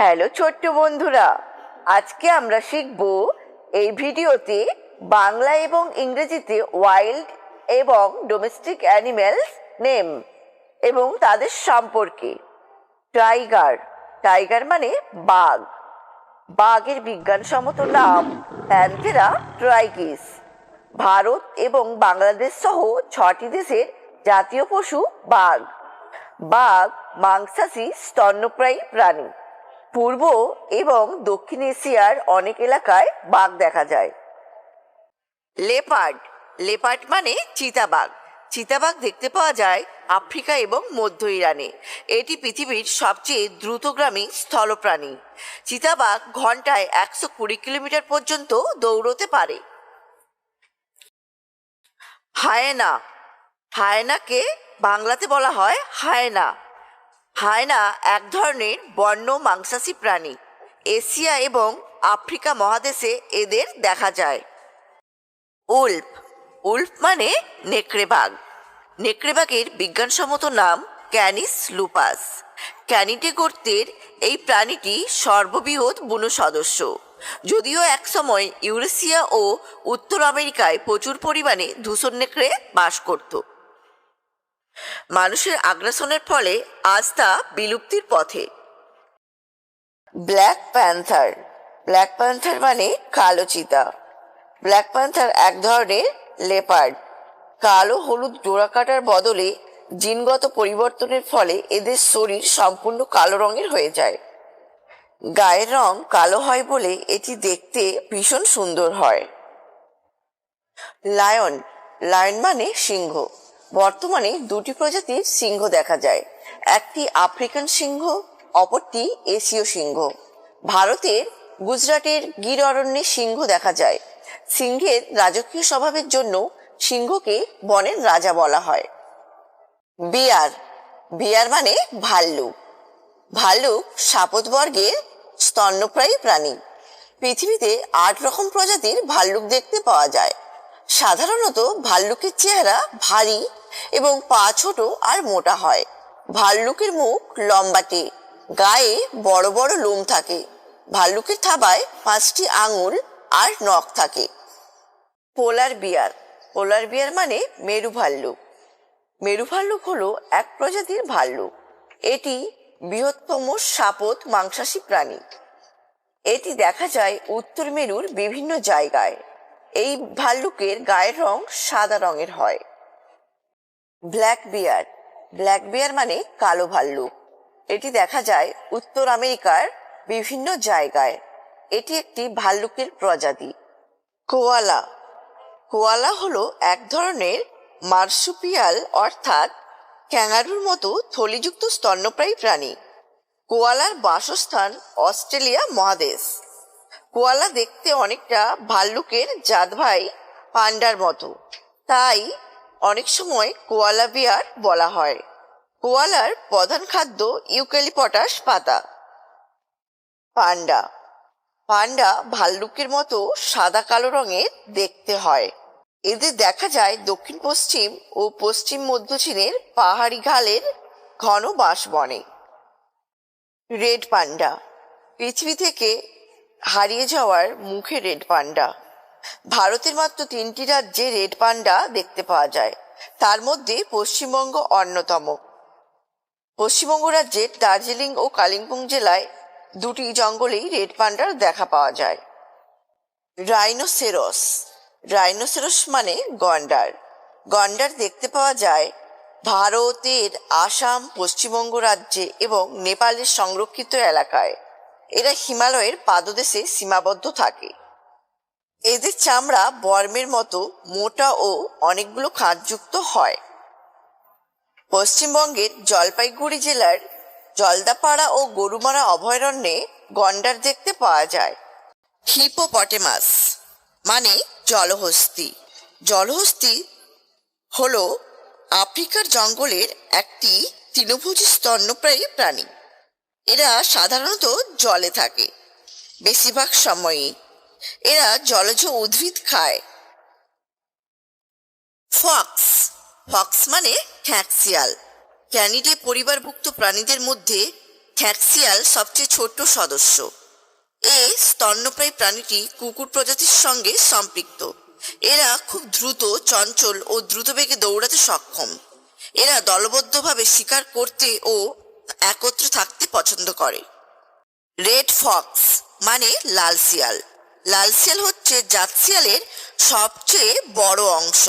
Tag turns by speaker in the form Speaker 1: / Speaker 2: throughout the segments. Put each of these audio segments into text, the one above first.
Speaker 1: Hello ছোট্ট বন্ধুরা, আজকে আমরা শিখব এই ভিডিওতে বাংলা এবং ইংরেজিতে ওয়াইল্ড এবং ডোমেস্টিক অ্যানিমেলস নেম এবং তাদের সম্পর্কে। টাইগার টাইগার মানে বাঘ। বাঘের বিজ্ঞানসম্মত নাম প্যান্থেরা ট্রাইকিস ভারত এবং বাংলাদেশ সহ ছটি দেশের জাতীয় পশু বাঘ। বাঘ, মাংসাশী স্তন্যপ্রায়ী প্রাণী। পূর্ব এবং দক্ষিণ এশিয়ার অনেক এলাকায় বাঘ দেখা যায়। লেপার্ড লেপার্ড মানে চিতাবাঘ। চিতাবাঘ দেখতে পাওয়া যায় আফ্রিকা এবং মধ্য ইরানে। এটি পৃথিবীর সবচেয়ে দ্রুতগ্রামী স্থলপ্রাণী। চিতাবাঘ ঘন্টায় একশো কুড়ি কিলোমিটার পর্যন্ত দৌড়তে পারে। হায়না, হায়নাকে বাংলাতে বলা হয় হায়না। হায়না এক ধরনের বন্য মাংসাশী প্রাণী। এশিয়া এবং আফ্রিকা মহাদেশে এদের দেখা যায়। উল্ফ। উল্ফ মানে নেকড়ে বাঘ নেকড়ে বাঘের বিজ্ঞানসম্মত নাম ক্যানিস লুপাস। ক্যানিটে গোত্রের এই প্রাণীটি সর্ববৃহৎ বুনো সদস্য। যদিও একসময় ইউরেশিয়া ও উত্তর আমেরিকায় প্রচুর পরিমাণে ধূসর নেকড়ে বাস করত। মানুষের আগ্রাসনের ফলে আজ তা বিলুপ্তির পথে। Black panther. ব্ল্যাক প্যান্থার মানে কালো চিতা। ব্ল্যাক প্যান্থার এক ধরনের লেপার্ড। কালো হলুদ জোড়া কাটার বদলে জিনগত পরিবর্তনের ফলে এদের শরীর সম্পূর্ণ কালো রঙের হয়ে যায়। গায়ের রং কালো হয় বলে এটি দেখতে ভীষণ সুন্দর হয়। লায়ন। লায়ন মানে সিংহ। বর্তমানে দুটি প্রজাতির সিংহ দেখা যায়। একটি আফ্রিকান সিংহ, অপরটি এশীয় সিংহ। ভারতের গুজরাটের গির অরণ্যে সিংহ দেখা যায়। সিংহের রাজকীয় স্বভাবের জন্য সিংহকে বনের রাজা বলা হয়। বিয়ার। বিয়ার মানে ভাল্লুক। ভাল্লুক সাপতবর্গের স্তন্যপ্রায়ী প্রাণী। পৃথিবীতে আট রকম প্রজাতির ভাল্লুক দেখতে পাওয়া যায়। সাধারণত ভাল্লুকের চেহারা ভারী এবং পা ছোট আর মোটা হয়। ভাল্লুকের মুখ লম্বাটে, গায়ে বড় বড় লোম থাকে। ভাল্লুকের থাবায় পাঁচটি আঙুল আর নখ থাকে। পোলার বিয়ার পোলার বিয়ার মানে মেরু ভাল্লুক। মেরু ভাল্লুক হলো এক প্রজাতির ভাল্লুক। এটি বৃহত্তম সাপত মাংসাশী প্রাণী। এটি দেখা যায় উত্তর মেরুর বিভিন্ন জায়গায়। এই ভাল্লুকের গায়ের রং সাদা রঙের হয়। ব্ল্যাক বিয়ার ব্ল্যাক বিয়ার মানে কালো ভাল্লুক। এটি দেখা যায় উত্তর আমেরিকার বিভিন্ন জায়গায়। এটি একটি ভাল্লুকের প্রজাতি। কোয়ালা কোয়ালা হলো এক ধরনের মার্সুপিয়াল অর্থাৎ ক্যাঙ্গারুর মতো থলিযুক্ত স্তন্যপ্রায়ী প্রাণী। কোয়ালার বাসস্থান অস্ট্রেলিয়া মহাদেশ। কোয়ালা দেখতে অনেকটা ভাল্লুকের জাত ভাই পান্ডার মতো। তাই অনেক সময় কোয়ালা বিয়ার বলা হয়। কোয়ালার প্রধান খাদ্য ইউক্যালিপটাস পাতা। পান্ডা। পান্ডা ভাল্লুকের মতো সাদা কালো রঙের দেখতে হয়। এদের দেখা যায় দক্ষিণ, পশ্চিম ও পশ্চিম মধ্য চীনের পাহাড়ি ঘালের ঘন বাস বাঁশবনে রেড পান্ডা। পৃথিবী থেকে হারিয়ে যাওয়ার মুখে রেড পান্ডা। ভারতের মাত্র তিনটি রাজ্যে রেড পান্ডা দেখতে পাওয়া যায়। তার মধ্যে পশ্চিমবঙ্গ অন্যতম। পশ্চিমবঙ্গ রাজ্যের দার্জিলিং ও কালিম্পং জেলায় দুটি জঙ্গলেই রেড পান্ডার দেখা পাওয়া যায়। রাইনোসেরস। রাইনোসেরস মানে গন্ডার। গন্ডার দেখতে পাওয়া যায় ভারতের আসাম, পশ্চিমবঙ্গ রাজ্যে এবং নেপালের সংরক্ষিত এলাকায়। এরা হিমালয়ের পাদদেশে সীমাবদ্ধ থাকে। এদের চামড়া বর্মের মতো, মোটা ও অনেকগুলো খাঁজযুক্ত হয়। পশ্চিমবঙ্গের জলপাইগুড়ি জেলার জলদাপাড়া ও গরুমারা অভয়ারণ্যে গন্ডার দেখতে পাওয়া যায়। হিপোপটেমাস মানে জলহস্তি। জলহস্তি হল আফ্রিকার জঙ্গলের একটি তৃণভোজী স্তন্যপ্রায়ী প্রাণী। এরা সাধারণত জলে থাকে, বেশিরভাগ সময়ই। এরা জলজ উদ্ভিদ খায়। ফক্স ফক্স মানে খ্যাঁকশিয়াল ক্যানিডে পরিবারভুক্ত প্রাণীদের মধ্যে খ্যাক্সিয়াল সবচেয়ে ছোট্ট সদস্য। এই স্তন্যপ্রায়ী প্রাণীটি কুকুর প্রজাতির সঙ্গে সম্পৃক্ত। এরা খুব দ্রুত, চঞ্চল ও দ্রুতবেগে দৌড়াতে সক্ষম। এরা দলবদ্ধভাবে শিকার করতে ও একত্রে থাকতে পছন্দ করে। রেড ফক্স মানে লাল শিয়াল। লাল শিয়াল হচ্ছে জাত শিয়ালের সবচেয়ে বড় অংশ।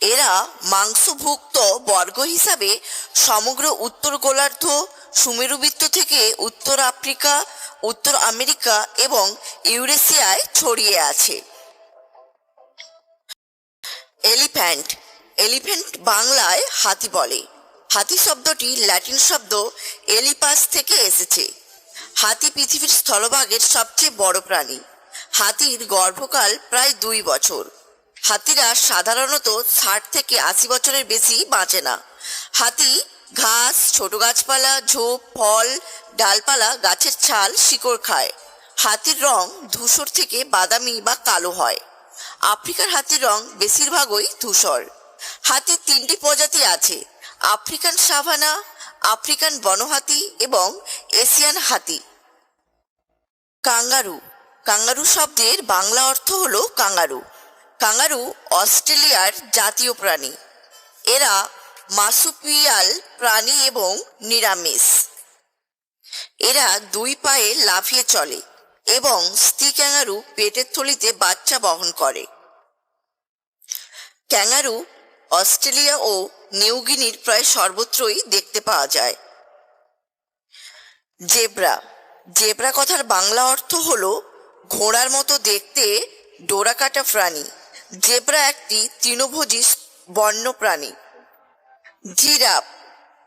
Speaker 1: এরা মাংসভুক্ত বর্গ হিসাবে সমগ্র উত্তর গোলার্ধ, সুমেরুবৃত্ত থেকে উত্তর আফ্রিকা, উত্তর আমেরিকা এবং ইউরেশিয়ায় ছড়িয়ে আছে। এলিফ্যান্ট। এলিফ্যান্ট বাংলায় হাতি বলে। হাতি শব্দটি ল্যাটিন শব্দ এলিপাস থেকে এসেছে। হাতি পৃথিবীর স্থলভাগের সবচেয়ে বড় প্রাণী। হাতির গর্ভকাল প্রায় দুই বছর। হাতিরা সাধারণত ষাট থেকে আশি বছরের বেশি বাঁচে না। হাতি ঘাস, ছোট গাছপালা, ঝোপ, ফল, ডালপালা, গাছের ছাল, শিকড় খায়। হাতির রং ধূসর থেকে বাদামি বা কালো হয়। আফ্রিকার হাতির রং বেশিরভাগই ধূসর। হাতির তিনটি প্রজাতি আছে। আফ্রিকান সাভানা, আফ্রিকান বনহাতি এবং এশিয়ান হাতি। কাঙ্গারু। কাঙ্গারু শব্দের বাংলা অর্থ হলো কাঙ্গারু। কাঙ্গারু অস্ট্রেলিয়ার জাতীয় প্রাণী। এরা মাসুপিয়াল প্রাণী এবং নিরামিষ। এরা দুই পায়ে লাফিয়ে চলে এবং স্ত্রী ক্যাঙ্গারু পেটের থলিতে বাচ্চা বহন করে। ক্যাঙ্গারু অস্ট্রেলিয়া ও নিউগিনির প্রায় সর্বত্রই দেখতে পাওয়া যায়। জেব্রা। জেব্রা কথার বাংলা অর্থ হল ঘোড়ার মতো দেখতে ডোরাকাটা প্রাণী। জেব্রা একটি তৃণভোজী বন্য প্রাণী জিরাফ।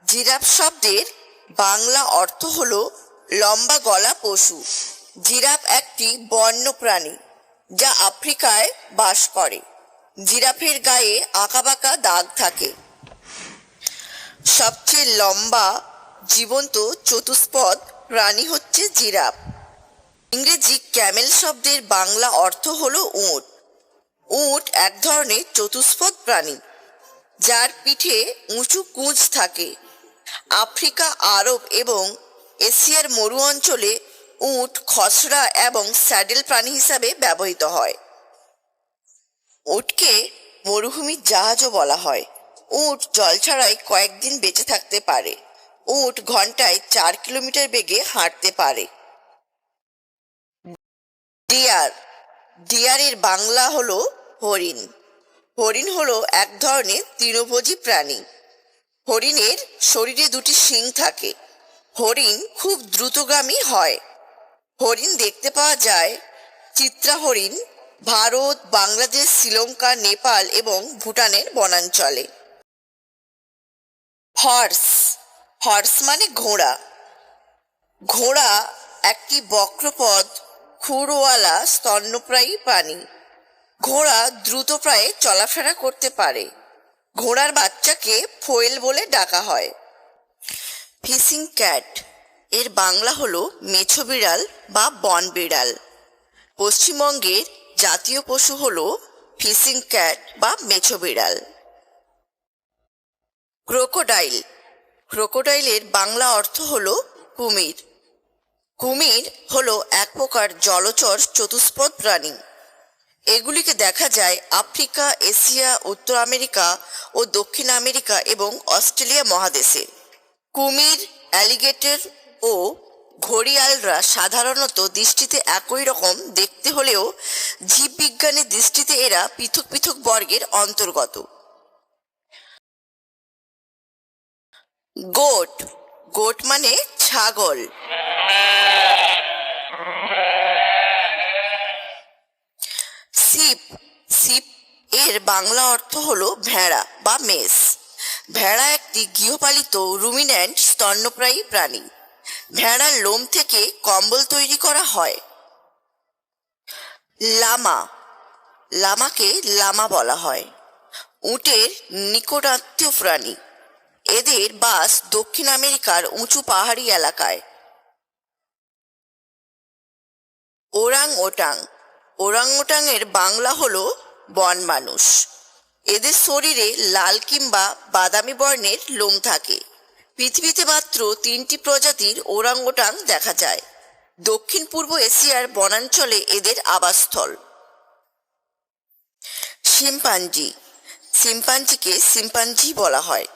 Speaker 1: জিরাফ শব্দের বাংলা অর্থ হল লম্বা গলা পশু। জিরাফ একটি বন্য প্রাণী যা আফ্রিকায় বাস করে। জিরাফের গায়ে আঁকাবাঁকা দাগ থাকে। সবচেয়ে লম্বা জীবন্ত চতুষ্পদ প্রাণী হচ্ছে জিরাফ। ইংরেজি ক্যামেল শব্দের বাংলা অর্থ হল উঁট। উট এক ধরনের চতুষ্পদ প্রাণী, যার পিঠে উঁচু কুঁজ থাকে। আফ্রিকা, আরব এবং এশিয়ার মরু অঞ্চলে উট খসড়া এবং স্যাডেল প্রাণী হিসাবে ব্যবহৃত হয়। উটকে মরুভূমির জাহাজও বলা হয়। উট জল ছাড়াই কয়েকদিন বেঁচে থাকতে পারে। উট ঘন্টায় চার কিলোমিটার বেগে হাঁটতে পারে। ডিয়ার, ডিয়ারের বাংলা হলো হরিণ। হরিণ হলো এক ধরনের তৃণভোজী প্রাণী। হরিণের শরীরে দুটি শিং থাকে। হরিণ খুব দ্রুতগামী হয়। হরিণ দেখতে পাওয়া যায় চিত্রা হরিণ ভারত, বাংলাদেশ, শ্রীলঙ্কা, নেপাল এবং ভুটানের বনাঞ্চলে। হর্স। হর্স মানে ঘোড়া। ঘোড়া একটি বক্রপদ খুরওয়ালা স্তন্যপ্রায়ী প্রাণী। ঘোড়া দ্রুত প্রায়ে চলাফেরা করতে পারে। ঘোড়ার বাচ্চাকে ফোয়েল বলে ডাকা হয়। ফিশিং ক্যাট, এর বাংলা হলো মেছো বিড়াল বা বন বিড়াল। পশ্চিমবঙ্গের জাতীয় পশু হলো ফিশিং ক্যাট বা মেছো বিড়াল। ক্রোকোডাইল। ক্রোকোডাইলের বাংলা অর্থ হল কুমির। কুমির হলো এক প্রকার জলচর চতুষ্পদ প্রাণী। এগুলিকে দেখা যায় আফ্রিকা, এশিয়া, উত্তর আমেরিকা ও দক্ষিণ আমেরিকা এবং অস্ট্রেলিয়া মহাদেশে। কুমির, অ্যালিগেটর ও ঘড়িয়ালরা সাধারণত দৃষ্টিতে একই রকম দেখতে হলেও জীববিজ্ঞানের দৃষ্টিতে এরা পৃথক পৃথক বর্গের অন্তর্গত। গোট। গোট মানে ছাগল। সিপ। সিপ এর বাংলা অর্থ হলো ভেড়া বা মেষ। ভেড়া একটি গৃহপালিত রুমিন্যান্ট স্তন্যপ্রায়ী প্রাণী। ভেড়ার লোম থেকে কম্বল তৈরি করা হয়। লামা। লামাকে লামা বলা হয়। উটের নিকটাত্মীয় প্রাণী। এদের বাস দক্ষিণ আমেরিকার উঁচু পাহাড়ি এলাকায়। ওরাং ওটাং ওরাং ওটাংয়ের বাংলা হলো বন মানুষ। এদের শরীরে লাল কিংবা বাদামি বর্ণের লোম থাকে। পৃথিবীতে মাত্র তিনটি প্রজাতির ওরাং ওটাং দেখা যায়। দক্ষিণ পূর্ব এশিয়ার বনাঞ্চলে এদের আবাসস্থল। শিম্পাঞ্জি। শিম্পাঞ্জিকে শিম্পাঞ্জি বলা হয়।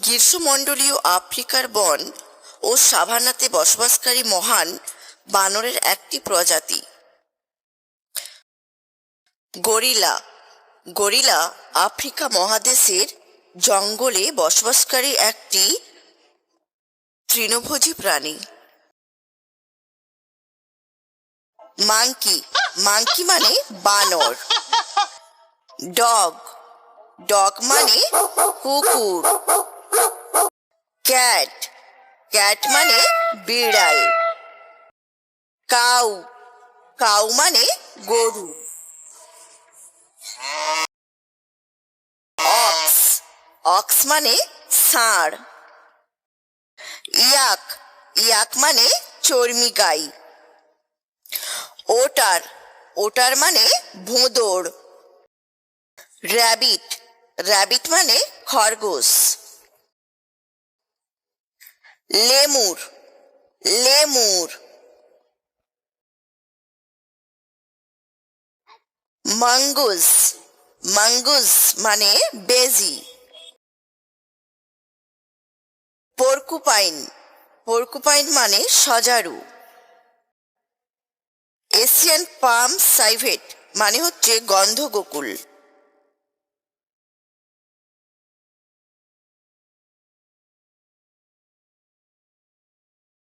Speaker 1: গ্রীষ্মমণ্ডলীয় আফ্রিকার বন ও সাভানাতে বসবাসকারী মহান বানরের একটি প্রজাতি। গরিলা। গরিলা আফ্রিকা মহাদেশের জঙ্গলে বসবাসকারী একটি তৃণভোজী প্রাণী। মাংকি। মাংকি মানে বানর। ডগ। ডগ মানে কুকুর। ক্যাট। ক্যাট মানে বিড়াল। কাউ। কাউ মানে গরু। অক্স। অক্স মানে ষাঁড়। ইয়াক। ইয়াক মানে চর্মি গাই। ওটার। ওটার মানে ভোঁদড়। র্যাবিট। র্যাবিট মানে খরগোশ। Lemur lemur. মাঙ্গুস মাঙ্গুস মানে বেজি। পর্কুপাইন পর্কুপাইন মানে সজারু। এশিয়ান পাম সাইভেট মানে হচ্ছে গন্ধগোকুল।